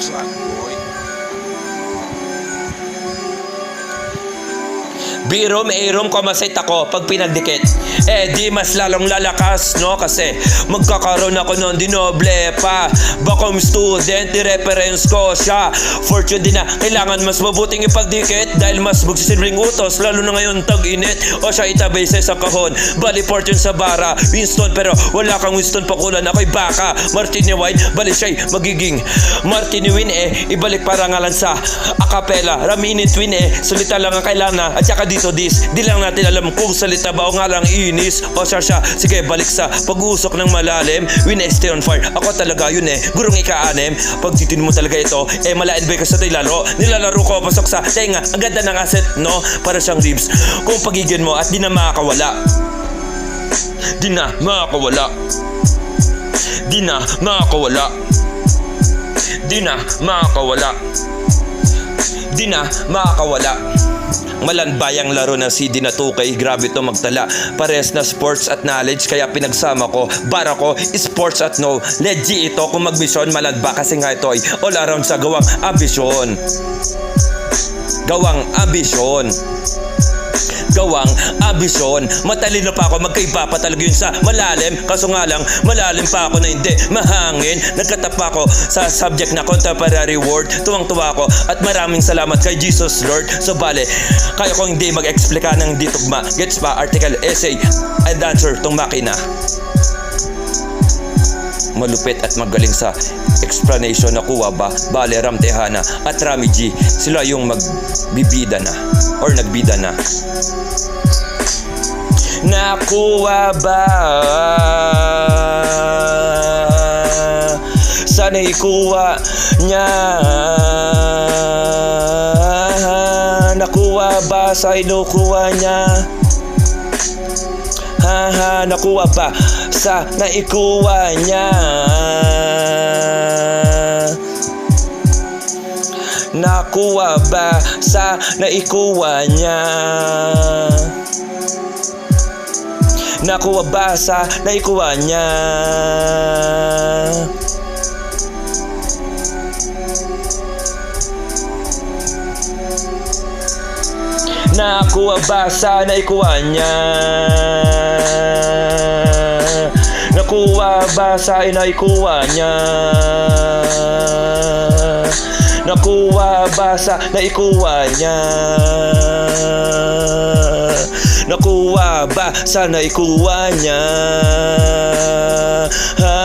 转播。Birom, irom, kumasit ako pag pinagdikit. Eh di mas lalong lalakas, no? Kasi magkakaroon ako ng dinoble pa. Bakom student, i-reference ko siya. Fortune din na kailangan mas mabuting ipagdikit dahil mas magsisilbing utos, lalo na ngayon tag-init. O siya itabay sa isang kahon. Bali Fortune sa bara, Winston pero wala kang Winston pakulan. Ako'y baka, Martini Wine, bali siya'y magiging Martini Win eh. Ibalik parangalan sa acapella. Ramini Twin eh, salita lang ang kailangan. At saka dito dis, di lang natin alam kung salita ba o nga lang inis. O siya siya, sige balik sa pag-uusok ng malalim. Win eh, stay on fire. Ako talaga yun eh, gurong ika-anim. Pag titin mo talaga ito, eh malain ba ka sa tayo laro? Nilalaro ko pasok sa tenga. Ang ganda ng asset, no? Para siyang ribs. Kung pagigin mo at di na makakawala. Di na makakawala. Di na makakawala. Di na makakawala. Di na makakawala. Malanbayang laro ng CD na 2K, grabe to magtala. Pares na sports at knowledge, kaya pinagsama ko. Bara ko, sports at no. Legit ito kung magmisyon, malanba kasi nga ito ay all around sa gawang ambisyon. Gawang ambisyon gawang ambisyon. Matalino pa ako, magkaiba pa talaga yun sa malalim. Kaso nga lang, malalim pa ako na hindi mahangin. Nagkatapa ako sa subject na contemporary word. Tuwang-tuwa ako at maraming salamat kay Jesus Lord. So bale, kaya ko hindi mag-explika ng ditugma. Gets ba? Article, essay, and answer tong makina malupit at magaling sa explanation na kuha ba, Bale, Ram Tejana at Rami G. Sila yung magbibida na or nagbida na. Nakuha ba? Sana ikuha niya Nakuha ba sa inukuha niya? Haha, nakuha pa sa naikuha niya. Nakuha ba sa naikuha niya? Nakuha ba sa naikuha niya Nakuha ba? Sa naikuha niya. Nakuha ba? Sa inaikuha niya. Nakuha ba? Sa naikuha niya. Nakuha ba? Sa naikuha niya. Ha,